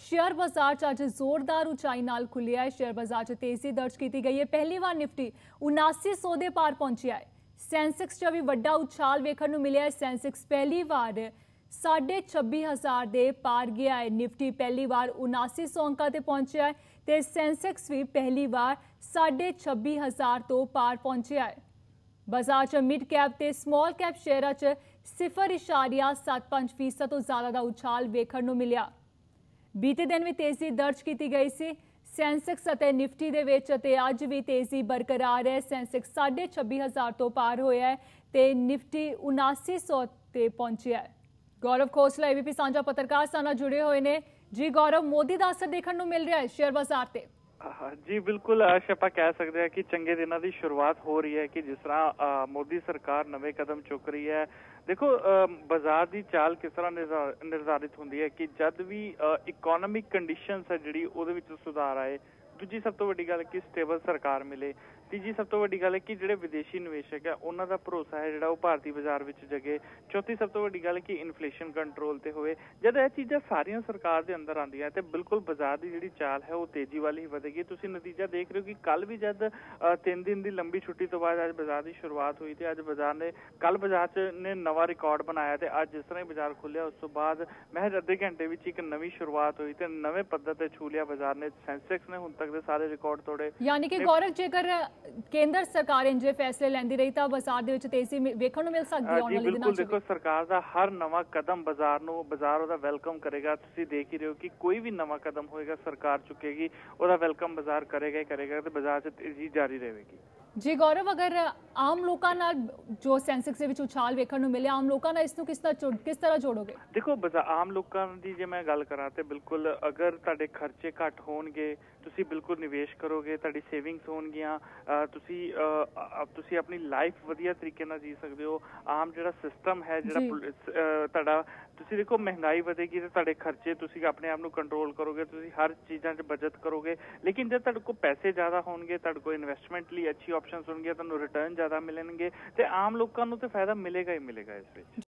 Share ਬਾਜ਼ਾਰ 'ਚ ਅੱਜ ਜ਼ੋਰਦਾਰ ਉਚਾਈ ਨਾਲ ਖੁੱਲਿਆ ਹੈ। ਸ਼ੇਅਰ ਬਾਜ਼ਾਰ 'ਚ ਤੇਜ਼ੀ ਦਰਜ ਕੀਤੀ ਗਈ ਹੈ। ਪਹਿਲੀ ਵਾਰ ਨਿਫਟੀ 7900 ਦੇ ਪਾਰ ਪਹੁੰਚਿਆ ਹੈ। ਸੈਂਸੈਕਸ 'ਚ ਵੀ ਵੱਡਾ ਉਛਾਲ ਵੇਖਣ ਨੂੰ ਮਿਲਿਆ ਹੈ। ਸੈਂਸੈਕਸ ਪਹਿਲੀ ਵਾਰ 26000 ਦੇ ਪਾਰ ਗਿਆ ਹੈ। ਨਿਫਟੀ ਪਹਿਲੀ ਵਾਰ 7900 ਅੰਕਾਂ ਤੇ ਪਹੁੰਚਿਆ ਹੈ ਤੇ ਸੈਂਸੈਕਸ ਵੀ ਪਹਿਲੀ ਵਾਰ 26000 ਤੋਂ ਪਾਰ ਪਹੁੰਚਿਆ ਹੈ। ਬਾਜ਼ਾਰ 'ਚ ਮਿਡ ਕੈਪ ਤੇ ਸਮਾਲ ਕੈਪ ਸ਼ੇਅਰਾਂ 'ਚ 0.75% ਤੋਂ ਜ਼ਿਆਦਾ ਦਾ ਉਛਾਲ ਵੇਖਣ ਨੂੰ ਮਿਲਿਆ। ਬੀਤੇ ਦਿਨ ਵੀ ਤੇਜ਼ੀ ਦਰਜ ਕੀਤੀ ਗਈ ਸੀ। ਸੈਂਸੈਕਸ ਅਤੇ ਨਿਫਟੀ ਦੇ ਵਿੱਚ ਅਤੇ ਅੱਜ ਵੀ ਤੇਜ਼ੀ ਬਰਕਰਾਰ ਹੈ। ਸੈਂਸੈਕਸ 26000 ਤੋਂ ਪਾਰ ਹੋਇਆ ਹੈ ਤੇ ਨਿਫਟੀ 7900 ਤੇ ਪਹੁੰਚਿਆ ਹੈ। ਗੌਰਵ ਖੋਸਲਾ, ਏਬੀਪੀ ਸਾਂਝਾ ਪੱਤਰਕਾਰ ਸਾਨਾ ਜੁੜੇ ਹੋਏ ਨੇ। ਜੀ, ਗੌਰਵ, ਮੋਦੀ ਦਾ ਅਸਰ ਦੇਖਣ ਨੂੰ ਮਿਲ ਰਿਹਾ ਹੈ ਸ਼ੇਅਰ ਬਾਜ਼ਾਰ ਤੇ। ਜੀ ਬਿਲਕੁਲ ਅਸ਼ ਆਪਾਂ ਕਹਿ ਸਕਦੇ ਹਾਂ ਕਿ ਚੰਗੇ ਦਿਨਾਂ ਦੀ ਸ਼ੁਰੂਆਤ ਹੋ ਰਹੀ ਹੈ ਕਿ ਜਿਸ ਤਰ੍ਹਾਂ ਅ, ਮੋਦੀ ਸਰਕਾਰ ਨਵੇਂ ਕਦਮ ਚੁੱਕ ਰਹੀ ਹੈ। ਦੇਖੋ ਅ, ਬਾਜ਼ਾਰ ਦੀ ਚਾਲ ਕਿਸ ਤਰ੍ਹਾਂ ਨਿਰਧਾ- ਨਿਰਧਾਰਿਤ ਹੁੰਦੀ ਹੈ ਕਿ ਜਦ ਵੀ ਇਕਨੋਮਿਕ ਕੰਡੀਸ਼ਨਸ ਹੈ ਜਿਹੜੀ ਉਹਦੇ ਵਿੱਚ ਸੁਧਾਰ ਆਏ ਦੂਜੀ ਸਭ ਤੋਂ ਵੱਡੀ ਗੱਲ ਕਿ ਸਟੇਬਲ ਸਰਕਾਰ ਮਿਲੇ। ਤੀਜੀ ਸਭ ਤੋਂ ਵੱਡੀ ਗੱਲ ਹੈ ਕਿ ਜਿਹੜੇ ਵਿਦੇਸ਼ੀ ਨਿਵੇਸ਼ਕ ਹੈ, ਉਹਨਾਂ ਦਾ ਭਰੋਸਾ ਹੈ ਜਿਹੜਾ ਉਹ ਭਾਰਤੀ ਬਾਜ਼ਾਰ ਵਿੱਚ ਜਗੇ। ਚੌਥੀ ਸਭ ਤੋਂ ਵੱਡੀ ਗੱਲ ਹੈ ਕਿ ਇਨਫਲੇਸ਼ਨ ਕੰਟਰੋਲ ਤੇ ਹੋਵੇ। ਜਦ ਇਹ ਚੀਜ਼ਾਂ ਸਾਰੀਆਂ ਸਰਕਾਰ ਦੇ ਅੰਦਰ ਆਉਂਦੀਆਂ ਤੇ ਬਿਲਕੁਲ ਬਾਜ਼ਾਰ ਦੀ ਜਿਹੜੀ ਚਾਲ ਹੈ ਉਹ ਤੇਜ਼ੀ ਵੱਲ ਹੀ ਵਧੇਗੀ। ਤੁਸੀਂ ਨਤੀਜਾ ਦੇਖ ਰਹੇ ਹੋ ਕਿ ਕੱਲ ਵੀ ਜਦ 3 ਦਿਨ ਦੀ ਲੰਬੀ ਛੁੱਟੀ ਤੋਂ ਬਾਅਦ ਅੱਜ ਬਾਜ਼ਾਰ ਦੀ ਸ਼ੁਰੂਆਤ ਹੋਈ ਤੇ ਅੱਜ ਬਾਜ਼ਾਰ ਨੇ ਕੱਲ ਬਾਜ਼ਾਰ 'ਚ ਨੇ ਨਵਾਂ ਰਿਕਾਰਡ ਬਣਾਇਆ ਤੇ ਅੱਜ ਜਿਸ ਤਰ੍ਹਾਂ ਹੀ ਬਾਜ਼ਾਰ ਖੁੱਲਿਆ ਉਸ ਤੋਂ ਬਾਅਦ ਮਹਿਜ ਅੱਧੇ ਘੰਟੇ ਵਿੱਚ ਇੱਕ ਨਵੀਂ ਸ਼ੁਰੂਆਤ ਹੋਈ ਤੇ ਨਵੇਂ ਪੱਧਰ ਤੇ ਛੂ ਲਿਆ ਬਾਜ਼ਾਰ ਨੇ। ਸੈਂਸੈਕਸ ਨੇ ਹੁਣ ਤੱਕ ਦੇ ਸਾਰੇ ਰਿਕਾਰਡ ਤੋੜੇ। ਯਾਨੀ ਕਿ ਗੌਰਵ ਜੇਕਰ ਕੇਂਦਰ ਸਰਕਾਰ ਇੰਜੇ ਫੈਸਲੇ ਲੈਂਦੀ ਰਹੀ ਤਾਂ ਬਾਜ਼ਾਰ ਦੇ ਵਿੱਚ ਤੇਜ਼ੀ ਵੇਖਣ ਨੂੰ ਮਿਲ ਸਕਦੀ ਆਉਣ ਵਾਲੇ ਦਿਨਾਂ ਬਿਲਕੁਲ 'ਚ ਦੇਖੋ ਸਰਕਾਰ ਦਾ ਹਰ ਨਵਾਂ ਕਦਮ ਬਾਜ਼ਾਰ ਨੂੰ ਬਾਜ਼ਾਰ ਉਹਦਾ ਵੈਲਕਮ ਕਰੇਗਾ। ਤੁਸੀਂ ਦੇਖ ਹੀ ਰਹੇ ਹੋ ਕਿ ਕੋਈ ਵੀ ਨਵਾਂ ਕਦਮ ਹੋਏਗਾ ਸਰਕਾਰ ਚੁੱਕੇਗੀ ਉਹਦਾ ਵੈਲਕਮ ਬਾਜ਼ਾਰ ਕਰੇਗਾ ਹੀ ਕਰੇਗਾ ਤੇ ਬਾਜ਼ਾਰ 'ਚ ਤੇਜ਼ੀ ਜਾਰੀ ਰਹੇਗੀ। ਜੀ ਗੌਰਵ ਅਗਰ ਆਮ ਲੋਕਾਂ ਨਾਲ ਜੋ ਸੈਂਸੈਕਸ ਦੇ ਵਿੱਚ ਉਛਾਲ ਵੇਖਣ ਨੂੰ ਮਿਲਿਆ ਆਮ ਲੋਕਾਂ ਨਾਲ ਇਸ ਨੂੰ ਕਿਸ ਤਰ੍ਹਾਂ ਕਿਸ ਤਰ੍ਹਾਂ ਜੋੜੋਗੇ? ਦੇਖੋ ਆਮ ਲੋਕਾਂ ਦੀ ਜੇ ਮੈਂ ਗੱਲ ਕਰਾਂ ਤੇ ਬਿਲਕੁਲ ਅਗਰ ਤੁਹਾਡੇ ਖਰਚੇ ਘੱਟ ਹੋਣਗੇ ਤੁਸੀਂ ਬਿਲਕੁਲ ਨਿਵੇਸ਼ ਕਰੋਗੇ ਤੁਹਾਡੀ ਸੇਵਿੰਗਸ ਹੋਣਗੀਆਂ ਤੁਸੀਂ ਤੁਸੀਂ ਆਪਣੀ ਲਾਈਫ ਵਧੀਆ ਤਰੀਕੇ ਨਾਲ ਜੀ ਸਕਦੇ ਹੋ। ਆਮ ਜਿਹੜਾ ਸਿਸਟਮ ਹੈ ਜਿਹੜਾ ਤੁਹਾਡਾ ਤੁਸੀਂ ਦੇਖੋ ਮਹਿੰਗਾਈ ਵਧੇਗੀ ਤੇ ਤੁਹਾਡੇ ਖਰਚੇ ਤੁਸੀਂ ਆਪਣੇ ਆਪ ਨੂੰ ਕੰਟਰੋਲ ਕਰੋਗੇ ਤੁਸੀਂ ਹਰ ਚੀਜ਼ਾਂ 'ਚ ਬਚਤ ਕਰੋਗੇ। ਲੇਕਿਨ ਜੇ ਤੁਹਾਡੇ ਕੋਲ ਪੈਸੇ ਜ਼ਿਆਦਾ ਹੋਣਗੇ ਤੁਹਾਡੇ ਕੋਲ ਇਨਵੈਸਟਮੈਂਟ ਲਈ ਅੱਛੀ ਆਪਸ਼ਨਸ ਹੋਣਗੀਆਂ, ਤੁਹਾਨੂੰ ਰਿਟਰਨ ਜ਼ਿਆਦਾ ਮਿਲਣਗੇ ਤੇ ਆਮ ਲੋਕਾਂ ਨੂੰ ਤੇ ਫਾਇਦਾ ਮਿਲੇਗਾ ਹੀ ਮਿਲੇਗਾ ਇਸ ਵਿੱਚ।